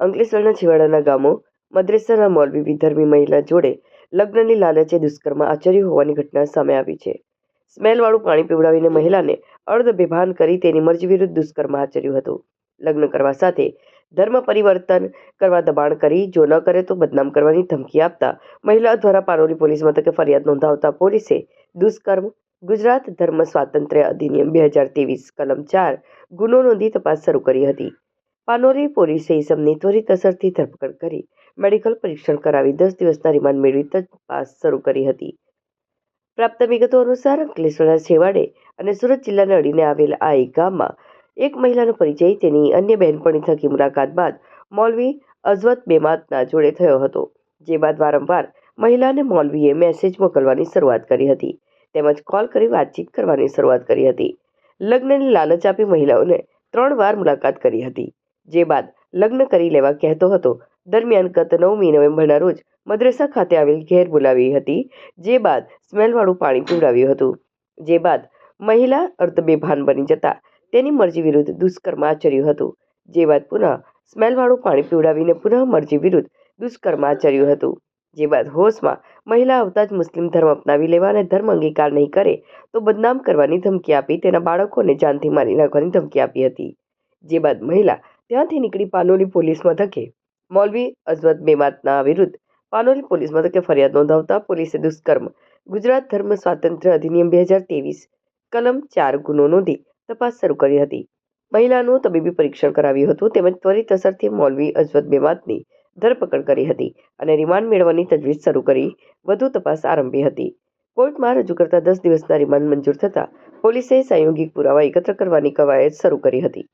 અંકલેશ્વરના છેવાડાના ગામો, મદ્રેસાના મોલવી વિધર્મી મહિલા જોડે લગ્નની લાલચે દુષ્કર્મ આચર્યું હોવાની ઘટના સામે આવી છે. સ્મેલવાળું પાણી પીવડાવીને મહિલાને અર્ધ બેભાન કરી તેની મરજી વિરુદ્ધ દુષ્કર્મ આચર્યું હતું. લગ્ન કરવા સાથે ધર્મ પરિવર્તન કરવા દબાણ કરી, જો ન કરે તો બદનામ કરવાની ધમકી આપતા મહિલા દ્વારા પારોલી પોલીસ મથકે ફરિયાદ નોંધાવતા પોલીસે દુષ્કર્મ, ગુજરાત ધર્મ સ્વાતંત્ર્ય અધિનિયમ બે હજાર ત્રેવીસ, કલમ ચાર, ગુનો નોંધી તપાસ શરૂ કરી હતી. પાનોલી પોલીસે ઇસમની ત્વરિત અસરથી ધરપકડ કરી. મેડિકલ પરીક્ષણ કરાવી દસ દિવસના રિમાન્ડ મેળવી તપાસ શરૂ કરી હતી. પ્રાપ્ત વિગતો અનુસાર અંકલેશ્વરના છેવાડે અને સુરત જિલ્લાને અડીને આવેલ આ એક ગામમાં એક મહિલાનો પરિચય, તેની અન્ય બહેનપણી થકી મુલાકાત બાદ મૌલવી અઝવત બેમાતના જોડે થયો હતો, જે બાદ વારંવાર મહિલાને મૌલવીએ મેસેજ મોકલવાની શરૂઆત કરી હતી, તેમજ કોલ કરી વાતચીત કરવાની શરૂઆત કરી હતી. લગ્નની લાલચ આપી મહિલાઓને ત્રણ વાર મુલાકાત કરી હતી. જે બાદ લગ્ન કરી લેવા કહેતો હતો. દરમિયાન ગત નવમી નવેમ્બરના રોજ મદ્રેસા ખાતે આવેલ ઘેર બોલાવી હતી, જે બાદ સ્મેલવાળું પાણી પીવડાવ્યું હતું. જે બાદ મહિલા અર્ધબેભાન બની જતા તેની મરજી વિરુદ્ધ દુષ્કર્મ આચર્યું હતું. જે બાદ પુનઃ સ્મેલવાળું પાણી પીવડાવીને પુનઃ મરજી વિરુદ્ધ દુષ્કર્મ આચર્યું હતું. જે બાદ હોશમાં મહિલા આવતા જ મુસ્લિમ ધર્મ અપનાવી લેવા અને ધર્મ અંગીકાર નહીં કરે તો બદનામ કરવાની ધમકી આપી તેના બાળકોને જાનથી મારી નાખવાની ધમકી આપી હતી. જે બાદ મહિલા ત્યાંથી નીકળી પાનોલી પોલીસ મથકે. મૌલવી અઝવત બેમાતના વિરુદ્ધ પાનોલી પોલીસ મથકે ફરિયાદ નોંધાવતા પોલીસે દુષ્કર્મ, ગુજરાત ધર્મ સ્વાતંત્ર્ય અધિનિયમ બે હજાર ત્રેવીસ, કલમ ચાર ગુનો નોંધી તપાસ શરૂ કરી હતી. મહિલાનું તબીબી પરીક્ષણ કરાવ્યું હતું તેમજ ત્વરિત અસરથી મૌલવી અઝવત બેમાતની ધરપકડ કરી હતી અને રિમાન્ડ મેળવવાની તજવીજ શરૂ કરી, વધુ તપાસ આરંભી હતી. કોર્ટમાં રજૂ કરતા દસ દિવસના રિમાન્ડ મંજૂર થતાં પોલીસે સંયોગિક પુરાવા એકત્ર કરવાની કવાયત શરૂ કરી હતી.